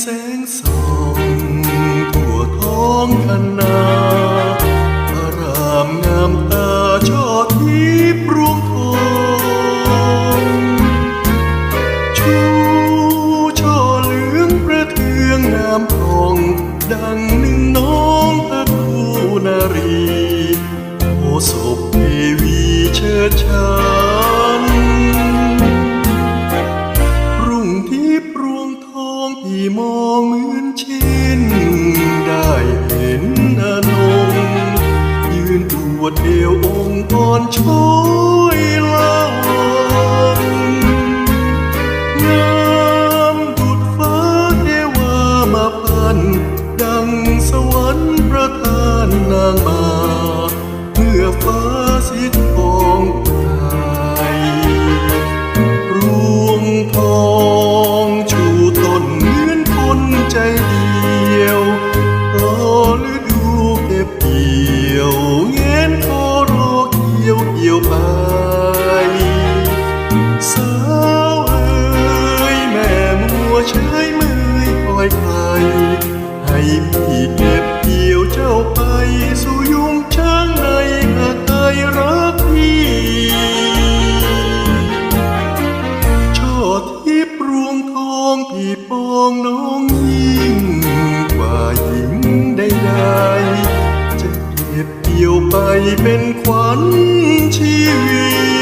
แสงส่องทั่วท้องคันนาพระรามงามตาช่อทิพรวงทองชูช่อเหลืองประเทืองงามทองดังหนึ่งน้องพระคูนารี โอศพเทวีเชิดชา องพี่มองเหมือนเช่นได้เห็นอนงยืนปวดเอวองค์กรช่วยลองงามดุดฟ้าเทวามาพัน ดังสวรรค์ประทานนางมาเมื่อฟ้าสิทธิ ใช้มือคอยไฟให้พี่เก็บเกี่ยวเจ้าไปสู่ยุ่งช้างในหากากรักพี่ช่อทิพรวงทองพี่ปองน้องยิ่งกว่าหญิงใดๆจะเก็บเกี่ยวไปเป็นขวัญชีวิต